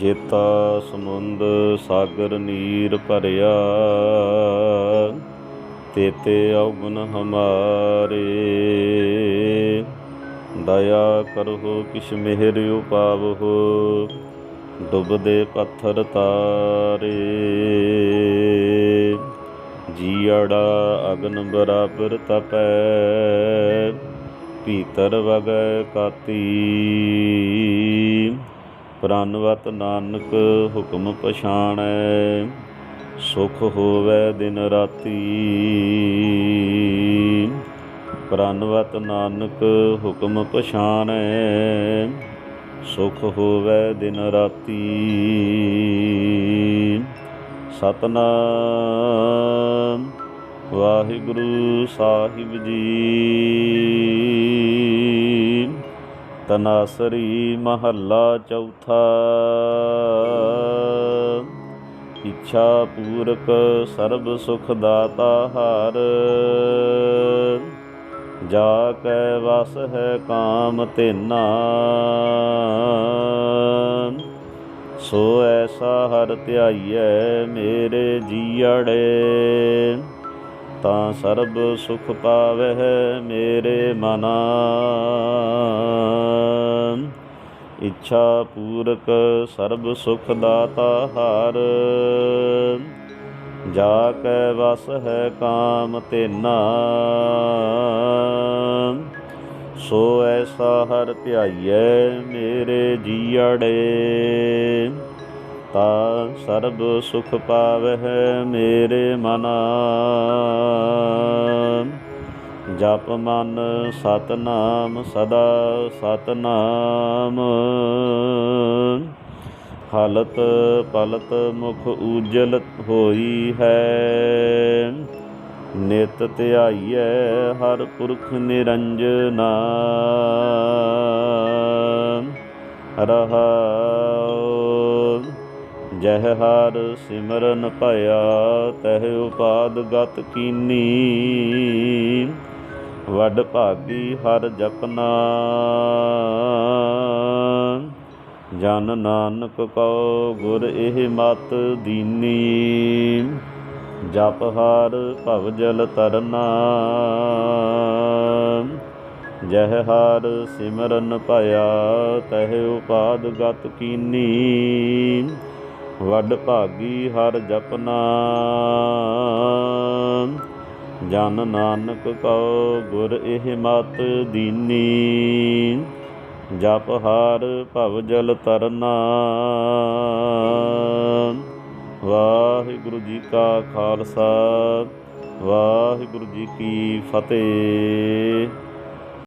ਜੇਤਾ ਸਮੁੰਦ ਸਾਗਰ ਨੀਰ ਭਰਿਆ, ਤੇਤੇ ਔਗੁਣ ਹਮਾਰੇ। ਦਇਆ ਕਰੋ ਕਿਛ ਮਿਹਰ ਉਪਾਵਹੁ, ਡੁੱਬਦੇ ਪੱਥਰ ਤਾਰੇ। ਜੀੜਾ ਅਗਨ ਬਰਾਬਰ ਤਪੈ, ਭੀਤਰ ਵਗੈ ਕਾਤੀ। ਪ੍ਰਨਵਤ ਨਾਨਕ ਹੁਕਮ ਪਛਾਣੈ, ਸੁਖ ਹੋਵੇ ਦਿਨ ਰਾਤੀ। ਪ੍ਰਨਵਤ ਨਾਨਕ ਹੁਕਮ ਪਛਾਣੈ, ਸੁਖ ਹੋਵੇ ਦਿਨ ਰਾਤੀ। ਸਤਨਾਮ ਵਾਹਿਗੁਰੂ ਸਾਹਿਬ ਜੀ। ਤਨਾਸਰੀ ਮਹੱਲਾ ਚੌਥਾ। ਇੱਛਾ ਪੂਰਕ ਸਰਬ ਸੁਖ ਦਾਤਾ ਹਰ। ਜਾ ਕੈ ਵਸ ਹੈ ਕਾਮ ਤੇਨਾ ਸੋ ਐਸਾ ਹਰ ਧਿਆਈਐ ਮੇਰੇ ਜੀੜੇ ਤਾਂ ਸਰਬ ਸੁਖ ਪਾਵਹਿ ਮੇਰੇ ਮਨਾ। ਇੱਛਾ ਪੂਰਕ ਸਰਬ ਸੁਖ ਦਾਤਾ ਹਰ। ਜਾ ਕੈ ਵਸ ਹੈ ਕਾਮ ਤੇਨਾ ਸੋ ਐਸਾ ਹਰ ਧਿਆਈਐ ਮੇਰੇ ਜੀੜੇ ਤਾ ਸਰਬ ਸੁਖ ਪਾਵਹਿ ਮੇਰੇ ਮਨ। ਜਪ ਮਨ ਸਤਨਾਮ, ਸਦਾ ਸਤਨਾਮ। ਹਲਤ ਪਲਤ ਮੁਖ ਉਜਲ ਹੋਈ ਹੈ। ਨਿਤ ਧਿਆਈਐ ਹਰ ਪੁਰਖ ਨਿਰੰਜਨਾ। ਰਹਾਉ ਜਹ ਹਰ ਸਿਮਰਨ ਭਇਆ ਤਹਿ ਉਪਾਦ ਗਤ ਕੀਨੀ। ਵੱਡ ਭਾਗੀ ਹਰ ਜਪਨਾ। ਜਨ ਨਾਨਕ ਕਉ ਗੁਰ ਇਹ ਮਤ ਦੀਨੀ। ਜਪ ਹਰ ਭਵ ਜਲ ਤਰਨਾ। ਜਹ ਹਰ ਸਿਮਰਨ ਭਇਆ ਤਹਿ ਉਪਾਦ ਗਤ ਕੀਨੀ। ਵੱਡ ਭਾਗੀ ਹਰ ਜਪਨਾ। ਜਨ ਨਾਨਕ ਕਉ ਗੁਰ ਇਹ ਮਤ ਦੀਨੀ। ਜਪ ਹਾਰ ਭਵ ਜਲ ਤਰਨਾ। ਵਾਹਿਗੁਰੂ ਜੀ ਕਾ ਖਾਲਸਾ। ਵਾਹਿਗੁਰੂ ਜੀ ਕੀ ਫਤਿਹ।